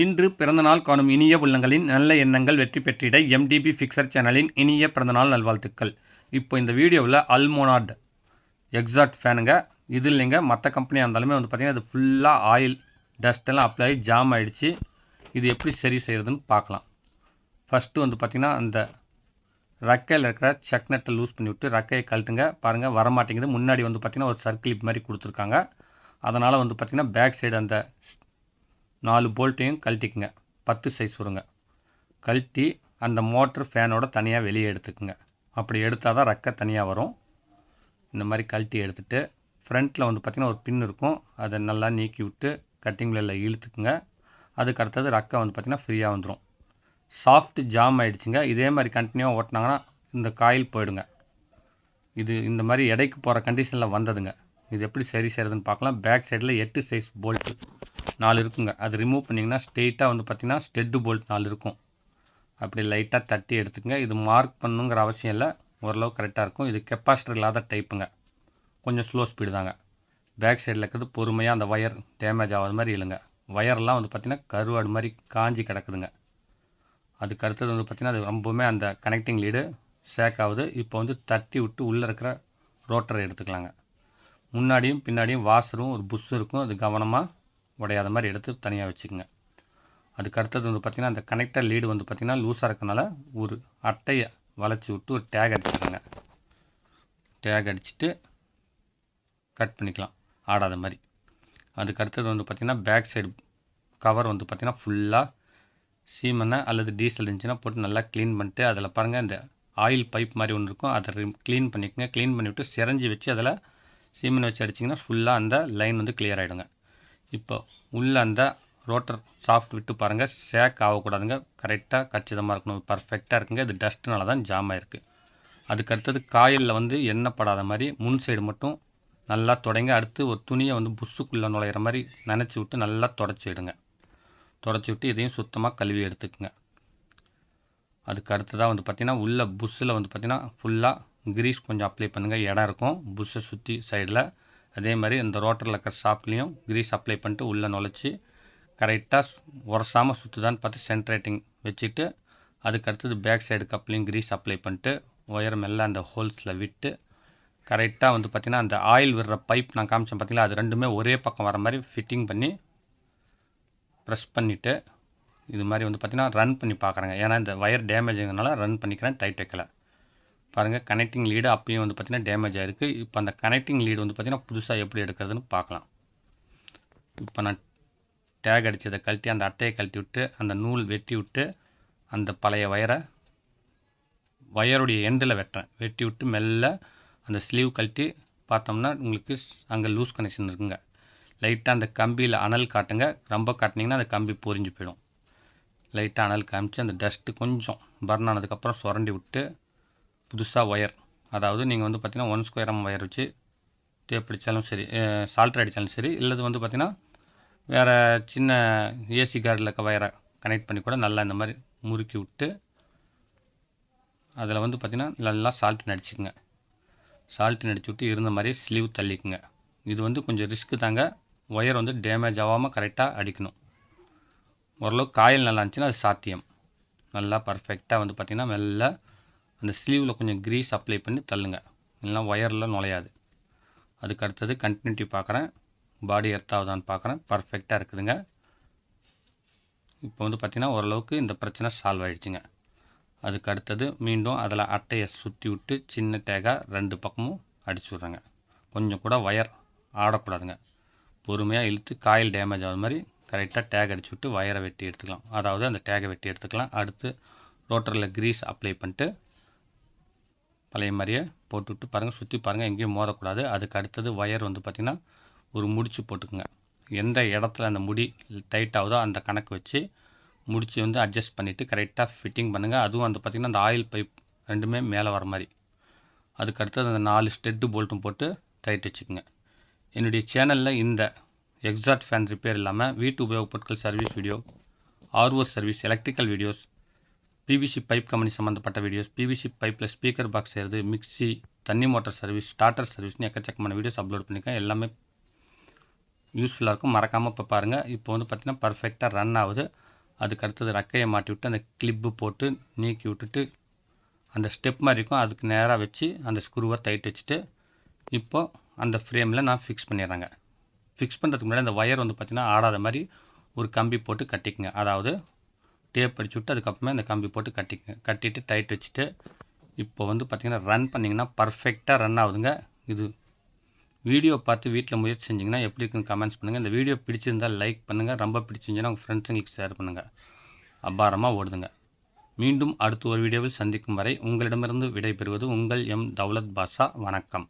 இன்று பிறந்தநாள் காணும் இனிய உள்ளங்களின் நல்ல எண்ணங்கள் வெற்றி பெற்றிட எம்டிபி ஃபிக்சர் சேனலின் இனிய பிறந்தநாள் நல்வாழ்த்துக்கள். இப்போ இந்த வீடியோவில் அல்மோனாட் எக்ஸாட் ஃபேனுங்க இது இல்லைங்க மற்ற கம்பெனியாக இருந்தாலுமே வந்து பார்த்திங்கன்னா அது ஃபுல்லாக ஆயில் டஸ்ட்டெல்லாம் அப்ளை ஆகி ஜாம் ஆகிடுச்சு இது எப்படி சரி செய்கிறதுன்னு பார்க்கலாம் ஃபஸ்ட்டு வந்து பார்த்திங்கன்னா அந்த ரக்கையில் இருக்கிற செக் நட்டை லூஸ் பண்ணி விட்டு ரக்கையை கழட்டுங்க. பாருங்கள் வரமாட்டேங்குது. முன்னாடி வந்து பார்த்திங்கன்னா ஒரு சர்க்கிளிப் மாதிரி கொடுத்துருக்காங்க. அதனால் வந்து பார்த்திங்கன்னா பேக் சைடு அந்த நாலு போல்ட்டையும் கழட்டிக்குங்க. பத்து சைஸ் வருங்க கழட்டி அந்த மோட்ரு ஃபேனோட தனியாக வெளியே எடுத்துக்குங்க. அப்படி எடுத்தால் தான் ரக்கை தனியாக வரும். இந்த மாதிரி கழட்டி எடுத்துகிட்டு ஃப்ரண்ட்டில் வந்து பார்த்திங்கன்னா ஒரு பின் இருக்கும். அதை நல்லா நீக்கி விட்டு கட்டிங் பிளேடில் இழுத்துக்குங்க. அதுக்கு அடுத்தது ரக்கை வந்து பார்த்திங்கன்னா ஃப்ரீயாக வந்துடும் சாஃப்ட் ஜாம் ஆகிடுச்சிங்க இதே மாதிரி கண்டினியூவாக ஓட்டினாங்கன்னா இந்த காயில் போயிடுங்க. இது இந்த மாதிரி எடைக்கு போகிற கண்டிஷனில் வந்ததுங்க. இது எப்படி சரி செய்கிறதுன்னு பார்க்கலாம். பேக் சைடில் எட்டு சைஸ் போல்ட்டு நாலு இருக்குங்க. அது ரிமூவ் பண்ணிங்கன்னா ஸ்ட்ரெயிட்டாக வந்து பார்த்திங்கன்னா ஸ்டெட்டு போல்ட் நாலு இருக்கும். அப்படி லைட்டாக தட்டி எடுத்துக்கங்க. இது மார்க் பண்ணுங்கிற அவசியம் இல்லை. ஓரளவு கரெக்டாக இருக்கும். இது கெப்பாசிட்டர் இல்லாத டைப்புங்க கொஞ்சம் ஸ்லோ ஸ்பீடு தாங்க. பேக் சைடில் இருக்கிறது பொறுமையாக அந்த ஒயர் டேமேஜ் ஆகாத மாதிரி இல்லைங்க. ஒயர்லாம் வந்து பார்த்திங்கன்னா கருவாடு மாதிரி காஞ்சி கிடக்குதுங்க. அதுக்கு அடுத்தது வந்து பார்த்திங்கன்னா அது ரொம்பவுமே அந்த கனெக்டிங் லீடு ஷேக் ஆகுது. இப்போ வந்து தட்டி விட்டு உள்ளே இருக்கிற ரோட்டரை எடுத்துக்கலாங்க. முன்னாடியும் பின்னாடியும் வாசரும் ஒரு புஷ்ஷும் இருக்கும். அது கவனமாக உடையாத மாதிரி எடுத்து தனியாக வச்சுக்கோங்க. அதுக்கு அடுத்தது வந்து பார்த்திங்கன்னா அந்த கனெக்டர் லீடு வந்து பார்த்திங்கன்னா லூஸாக இருக்கனால ஒரு அட்டையை வளைச்சி விட்டு ஒரு டேக் அடிச்சுக்கோங்க. டேக் அடிச்சுட்டு கட் பண்ணிக்கலாம். ஆடாத மாதிரி. அதுக்கு அடுத்தது வந்து பார்த்திங்கன்னா பேக் சைடு கவர் வந்து பார்த்திங்கன்னா ஃபுல்லாக சீமெண்ணெய் அல்லது டீசல் இருந்துச்சுன்னா போட்டு நல்லா க்ளீன் பண்ணிட்டு அதில் பாருங்கள் இந்த ஆயில் பைப் மாதிரி ஒன்று இருக்கும். அதை க்ளீன் பண்ணிக்கோங்க. க்ளீன் பண்ணிவிட்டு சிரஞ்சி வச்சு அதில் சீமெண்ணெய் வச்சு அடிச்சிங்கன்னா ஃபுல்லாக அந்த லைன் வந்து கிளியர் ஆகிடுங்க இப்போ உள்ள அந்த ரோட்டர் சாஃப்ட் விட்டு பாருங்கள் ஷேக் ஆகக்கூடாதுங்க. கரெக்டாக கச்சிதமாக இருக்கணும். பர்ஃபெக்டாக இருக்குங்க. இது டஸ்ட்னால தான் ஜாம் ஆகிருக்கு அதுக்கு அடுத்தது காயலில் வந்து எண்ணெய் படாத மாதிரி முன் சைடு மட்டும் நல்லா தொடங்க. அடுத்து ஒரு துணியை வந்து புஷ்ஷுக்குள்ளே நுழையிற மாதிரி நினச்சி விட்டு நல்லா தொடச்சி விடுங்க. தொடச்சி விட்டு இதையும் சுத்தமாக கழுவி எடுத்துக்குங்க. அதுக்கு அடுத்ததாக வந்து பார்த்திங்கன்னா உள்ள புஷ்ஷில் வந்து பார்த்திங்கன்னா ஃபுல்லாக கிரீஸ் கொஞ்சம் அப்ளை பண்ணுங்கள் இடம் இருக்கும். புஷ்ஷை சுற்றி சைடில் அதே மாதிரி இந்த ரோட்டரில் இருக்கிற ஷாப்லேயும் கிரீஸ் அப்ளை பண்ணிட்டு உள்ளே நுழைச்சி கரெக்டாக உரசாமல் சுற்றுதான்னு பார்த்து சென்ட்ரேட்டிங் வச்சுட்டு அதுக்கு அடுத்தது பேக் சைடு கப்லையும் கிரீஸ் அப்ளை பண்ணிட்டு ஒயர் மெல்ல அந்த ஹோல்ஸில் விட்டு கரெக்டாக வந்து பார்த்திங்கன்னா அந்த ஆயில் விடுற பைப் நான் காமிச்சேன் பார்த்திங்களா அது ரெண்டுமே ஒரே பக்கம் வர மாதிரி ஃபிட்டிங் பண்ணி ப்ரெஸ் பண்ணிவிட்டு இது மாதிரி வந்து பார்த்திங்கன்னா ரன் பண்ணி பார்க்குறேங்க. ஏன்னா இந்த ஒயர் டேமேஜுங்கிறனால ரன் பண்ணிக்கிறேன் டைட் வைக்கலை. பாருங்கள் கனெக்டிங் லீடு அப்பயும் வந்து பார்த்திங்கன்னா டேமேஜ் ஆகிருக்கு இப்போ அந்த கனெக்டிங் லீடு வந்து பார்த்திங்கன்னா புதுசாக எப்படி எடுக்கிறதுன்னு பார்க்கலாம் இப்போ நான் டேக் அடித்ததை கழட்டி அந்த அட்டையை கழட்டி விட்டு அந்த நூல் வெட்டி விட்டு அந்த பழைய ஒயரை ஒயருடைய எண்டில் வெட்டுறேன். வெட்டி விட்டு மெல்ல அந்த ஸ்லீவ் கழட்டி பார்த்தோம்னா உங்களுக்கு அங்கே லூஸ் கனெக்ஷன் இருக்குங்க. லைட்டாக அந்த கம்பியில் அனல் காட்டுங்க. ரொம்ப காட்டினீங்கன்னா அந்த கம்பி பொறிஞ்சு போயிடும். லைட்டாக அனல் காமிச்சு அந்த டஸ்ட்டு கொஞ்சம் பர்ன் ஆனதுக்கப்புறம் சுரண்டி விட்டு புதுசாக ஒயர் அதாவது நீங்கள் வந்து பார்த்திங்கன்னா ஒன் ஸ்கொயர் எம் ஒயர் வச்சு டேப் அடித்தாலும் சரி சால்ட்ரு அடித்தாலும் சரி இல்லது வந்து பார்த்திங்கன்னா வேறு சின்ன ஏசி கார்டில் இருக்க ஒயரை கனெக்ட் பண்ணி கூட நல்லா இந்த மாதிரி முறுக்கி விட்டு அதில் வந்து பார்த்திங்கன்னா நல்லா சால்ட் நடிச்சுக்குங்க. சால்ட்டு நடிச்சு விட்டு இருந்த மாதிரி ஸ்லீவ் தள்ளிக்குங்க. இது வந்து கொஞ்சம் ரிஸ்க்கு தாங்க. ஒயர் வந்து டேமேஜ் ஆகாமல் கரெக்டாக அடிக்கணும். ஓரளவுக்கு காயில் நல்லா இருந்துச்சுன்னா அது சாத்தியம். நல்லா பர்ஃபெக்டாக வந்து பார்த்திங்கன்னா மெல்ல அந்த ஸ்லீவில் கொஞ்சம் க்ரீஸ் அப்ளை பண்ணி தள்ளுங்க. இல்லைனா ஒயரில் நுழையாது. அதுக்கு அடுத்தது கண்டினியூட்டி பார்க்குறேன். பாடி எர்த் ஆகுதான்னு பார்க்குறேன். பர்ஃபெக்டாக இருக்குதுங்க. இப்போ வந்து பார்த்திங்கன்னா ஓரளவுக்கு இந்த பிரச்சனை சால்வ் ஆகிடுச்சிங்க அதுக்கு அடுத்தது மீண்டும் அதில் அட்டையை சுற்றி விட்டு சின்ன டேகாக ரெண்டு பக்கமும் அடிச்சு விட்றேங்க. கொஞ்சம் கூட ஒயர் ஆடக்கூடாதுங்க. பொறுமையாக இழுத்து காயில் டேமேஜ் ஆகாத மாதிரி கரெக்டாக டேக் அடிச்சு விட்டு ஒயரை வெட்டி எடுத்துக்கலாம். அதாவது அந்த டேகை வெட்டி எடுத்துக்கலாம். அடுத்து ரோட்டரில் க்ரீஸ் அப்ளை பண்ணிட்டு பழைய மாதிரியே போட்டுவிட்டு பாருங்கள் சுற்றி பாருங்கள் எங்கேயும் மோதக்கூடாது. அதுக்கு அடுத்தது ஒயர் வந்து பார்த்திங்கன்னா ஒரு முடிச்சு போட்டுக்குங்க. எந்த இடத்துல அந்த முடி டைட் ஆகுதோ அந்த கணக்கு வச்சு முடிச்சு வந்து அட்ஜஸ்ட் பண்ணிவிட்டு கரெக்டாக ஃபிட்டிங் பண்ணுங்கள் அதுவும் அந்த பார்த்திங்கன்னா அந்த ஆயில் பைப் ரெண்டுமே மேலே வர மாதிரி. அதுக்கு அடுத்தது அந்த நாலு ஸ்டெட்டு போல்ட்டும் போட்டு டைட் வச்சுக்கோங்க. என்னுடைய சேனலில் இந்த எக்ஸாட் ஃபேன் ரிப்பேர் இல்லாமல் வீட்டு உபயோகப் பொருட்கள் service video RO service electrical videos PVC pipe company சம்மந்தப்பட்ட வீடியோஸ் பிவிசி பைப்பில் ஸ்பீக்கர் பாக்ஸ் செய்கிறது மிக்ஸி தண்ணி மோட்டர் சர்வீஸ் ஸ்டார்டர் சர்வீஸ்னு எக்கச்சக்கமான வீடியோஸ் அப்லோட் பண்ணியிருக்கேன் எல்லாமே யூஸ்ஃபுல்லாக இருக்கும். மறக்காமல் இப்போ பாருங்கள் இப்போ வந்து பார்த்திங்கன்னா பர்ஃபெக்டாக ரன் ஆகுது. அதுக்கு அடுத்தது ரக்கையை மாட்டி விட்டு அந்த கிளிப்பு போட்டு நீக்கி விட்டுட்டு அந்த ஸ்டெப் மாதிரி இருக்கும். அதுக்கு நேராக வச்சு அந்த ஸ்க்ரூவை டைட் வச்சுட்டு இப்போது அந்த ஃப்ரேமில் நான் ஃபிக்ஸ் பண்ணிடுறேங்க. ஃபிக்ஸ் பண்ணுறதுக்கு முன்னாடி அந்த ஒயர் வந்து பார்த்திங்கன்னா ஆடாத மாதிரி ஒரு கம்பி போட்டு கட்டிக்குங்க. அதாவது டேப் அடிச்சு விட்டு அதுக்கப்புறமே அந்த கம்பி போட்டு கட்டிக்கங்க கட்டிட்டு டைட் வச்சுட்டு இப்போ வந்து பார்த்திங்கன்னா ரன் பண்ணிங்கன்னா பர்ஃபெக்டாக ரன் ஆகுதுங்க. இது வீடியோ பார்த்து வீட்டில் முயற்சி செஞ்சிங்கன்னா எப்படி இருக்குன்னு கமெண்ட்ஸ் பண்ணுங்கள் இந்த வீடியோ பிடிச்சிருந்தால் லைக் பண்ணுங்கள் ரொம்ப பிடிச்சிருந்துச்சுன்னா உங்கள் ஃப்ரெண்ட்ஸுங்களுக்கு ஷேர் பண்ணுங்கள் அபாரமாக ஓடுதுங்க. மீண்டும் அடுத்த ஒரு வீடியோவில் சந்திக்கும் வரை உங்களிடமிருந்து விடைபெறுவது உங்கள் எம் தௌலத் பாஷா. வணக்கம்.